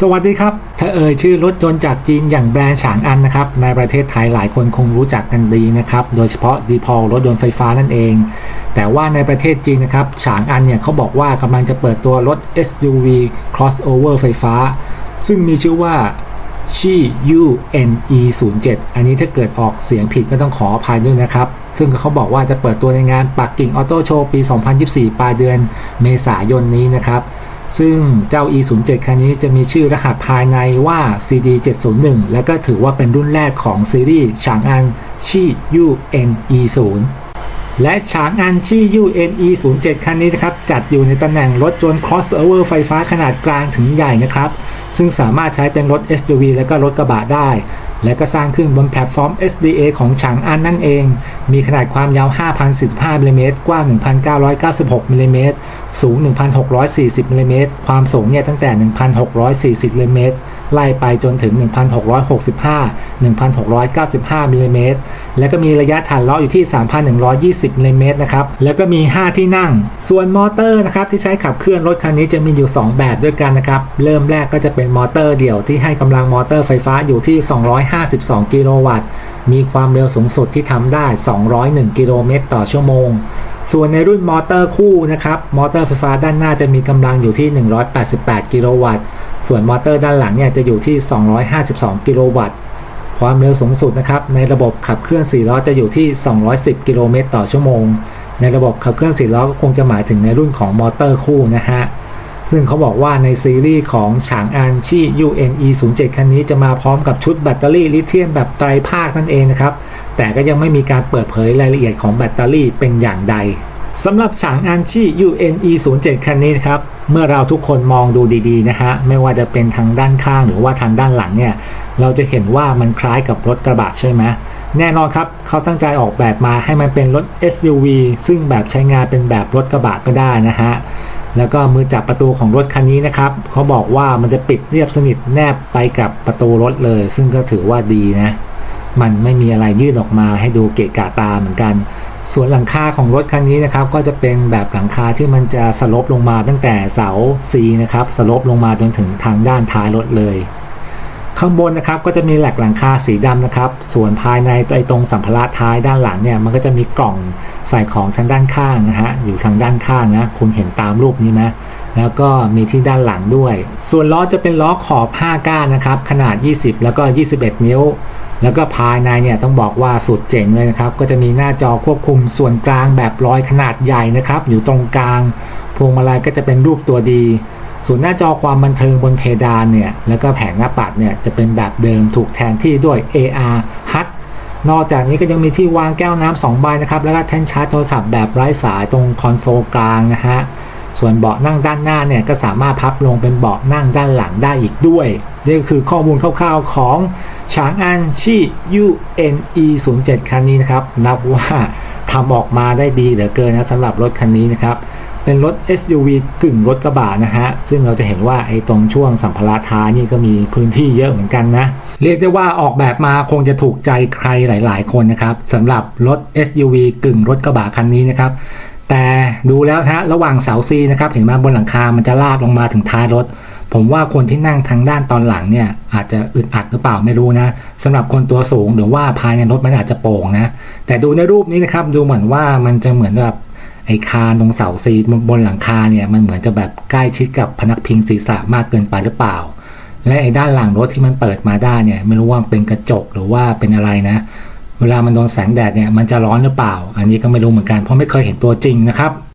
สวัสดีครับ ถ้าเอ่ยชื่อรถยนต์จากจีนอย่างแบรนด์ฉางอันนะครับ ในประเทศไทยหลายคนคงรู้จักกันดีนะครับ โดยเฉพาะดีพอลรถยนต์ไฟฟ้านั่นเอง แต่ว่าในประเทศจีนนะครับ ฉางอันเนี่ยเขาบอกว่ากำลังจะเปิดตัวรถ SUV crossover ไฟฟ้า ซึ่งมีชื่อว่าชียู NE 0 7อันนี้ถ้าเกิดออกเสียงผิดก็ต้องขออภัยด้วยนะครับ ซึ่งเขาบอกว่าจะเปิดตัวในงานปักกิ่งออโต้โชว์ปี 2024 ปลายเดือนเมษายนนี้นะครับ ซึ่งเจ้า E07 คันนี้จะมีชื่อรหัสภายในว่า CD701 แล้วก็ถือว่าเป็นรุ่นแรกของซีรีส์ฉางอันชียู NE0 และฉางอันชี่ UNE 0 7คันนี้นะครับจัดอยู่ในตำแหน่งรถยนต์ crossover ไฟฟ้าขนาดกลางถึงใหญ่นะครับ ซึ่งสามารถใช้เป็นรถ SUV และก็รถกระบะได้ และก็สร้างขึ้นบนแพลตฟอร์ม SDA ของฉางอันนั่นเอง มีขนาดความยาว 5,045มิลลิเมตรกว้าง 1,996มิลลิเมตรสูง 1,640มิลลิเมตรความสูงเนี่ยตั้งแต่ 1,640มิลลิเมตร ไล่ไปจนถึง 1,665 1,695มิลลิเมตรและก็มีระยะฐานล้ออยู่ที่ 3,120มิลลิเมตรนะครับ แล้วก็มี 5 ที่นั่ง ส่วนมอเตอร์นะครับที่ใช้ขับเคลื่อนรถคันนี้จะมีอยู่ 2 แบบด้วยกันนะครับ เริ่มแรกก็จะเป็นมอเตอร์เดี่ยวที่ให้กำลังมอเตอร์ไฟฟ้าอยู่ที่ 252 กิโลวัตต์ มีความเร็วสูงสุดที่ทำได้ 201 กิโลเมตรต่อชั่วโมง ส่วนในรุ่นมอเตอร์คู่นะครับ มอเตอร์ไฟฟ้าด้านหน้าจะมีกำลังอยู่ที่ 188 กิโลวัตต์ ส่วนมอเตอร์ด้านหลังเนี่ยจะอยู่ที่ 252 กิโลวัตต์ ความเร็วสูงสุดนะครับ ในระบบขับเคลื่อน 4 ล้อจะอยู่ที่ 210 กิโลเมตรต่อชั่วโมง ในระบบขับเคลื่อน 4 ล้อก็คงจะหมายถึงในรุ่นของมอเตอร์คู่นะฮะ ซึ่งเขาบอกว่าในซีรีส์ของฉางอันชี่ UNE 0 7คันนี้จะมาพร้อมกับชุดแบตเตอรี่ลิเธียมแบบไตรภาคนั่นเองนะครับ แต่ก็ยังไม่มีการเปิดเผยรายละเอียดของแบตเตอรี่เป็นอย่างใดสำหรับฉางอันชี่ UNE 0 7คันนี้นครับ เมื่อเราทุกคนมองดูดีๆนะฮะ ไม่ว่าจะเป็นทางด้านข้างหรือว่าทางด้านหลังเนี่ย เราจะเห็นว่ามันคล้ายกับรถกระบะใช่ไหมแน่นอนครับ เขาตั้งใจออกแบบมาให้มันเป็นรถ SUV ซึ่งแบบใช้งานเป็นแบบรถกระบะก็ได้นะฮะ แล้วก็มือจับประตูของรถคันนี้นะครับเขาบอกว่ามันจะปิดเรียบสนิทแนบไปกับประตูรถเลย ซึ่งก็ถือว่าดีนะ มันไม่มีอะไรยื่นออกมาให้ดูเกะกะตาเหมือนกัน ส่วนหลังคาของรถคันนี้นะครับ ก็จะเป็นแบบหลังคาที่มันจะสลบลงมาตั้งแต่เสา C นะครับสลบลงมาจนถึงทางด้านท้ายรถเลย ข้างบนนะครับก็จะมีแหลกหลังคาสีดำนะครับ ส่วนภายในไอตรงสัมภาระท้ายด้านหลังเนี่ยมันก็จะมีกล่องใส่ของทางด้านข้างนะฮะอยู่ทางด้านข้างนะคุณเห็นตามรูปนี้ไหมแล้วก็มีที่ด้านหลังด้วย ส่วนล้อจะเป็นล้อขอบ5ก้านนะครับ ขนาด 20 แล้วก็ 21 นิ้ว แล้วก็ภายในเนี่ยต้องบอกว่าสุดเจ๋งเลยนะครับ ก็จะมีหน้าจอควบคุมส่วนกลางแบบลอยขนาดใหญ่นะครับ อยู่ตรงกลาง พวงมาลัยก็จะเป็นรูปตัวดี ส่วนหน้าจอความบันเทิงบนเพดานเนี่ยแล้วก็แผงหน้าปัดเนี่ยจะเป็นแบบเดิมถูกแทนที่ด้วย AR HUD นอกจากนี้ก็ยังมีที่วางแก้วน้ำสองใบนะครับแล้วก็แท่นชาร์จโทรศัพท์แบบไร้สายตรงคอนโซลกลางนะฮะส่วนเบาะนั่งด้านหน้าเนี่ยก็สามารถพับลงเป็นเบาะนั่งด้านหลังได้อีกด้วยนี่ก็คือข้อมูลคร่าวๆของฉางอันชี่ UNE 0 7คันนี้นะครับ นับว่าทำออกมาได้ดีเหลือเกินนะสำหรับรถคันนี้นะครับ เป็นรถ SUV กึ่งรถกระบะนะฮะ ซึ่งเราจะเห็นว่าไอ้ตรงช่วงสัมภาระท้ายนี่ก็มีพื้นที่เยอะเหมือนกันนะ เรียกได้ว่าออกแบบมาคงจะถูกใจใครหลาย ๆ คนนะครับสำหรับรถ SUV กึ่งรถกระบะคันนี้นะครับ แต่ดูแล้วนะฮะระหว่างเสาซีนะครับ เห็นมาบนหลังคา มันจะลากลงมาถึงท้ายรถ ผมว่าคนที่นั่งทางด้านตอนหลังเนี่ยอาจจะอึดอัดหรือเปล่าไม่รู้นะสำหรับคนตัวสูงหรือว่าภายในรถมันอาจจะโป่งนะแต่ดูในรูปนี้นะครับดูเหมือนว่ามันจะเหมือนแบบ ไอ้คานตรงเสาซีบนหลังคาเนี่ยมันเหมือนจะแบบใกล้ชิดกับพนักพิงศีรษะมากเกินไปหรือเปล่า และไอ้ด้านหลังรถที่มันเปิดมาได้เนี่ยไม่รู้ว่าเป็นกระจกหรือว่าเป็นอะไรนะ เวลามันโดนแสงแดดเนี่ยมันจะร้อนหรือเปล่า อันนี้ก็ไม่รู้เหมือนกันเพราะไม่เคยเห็นตัวจริงนะครับ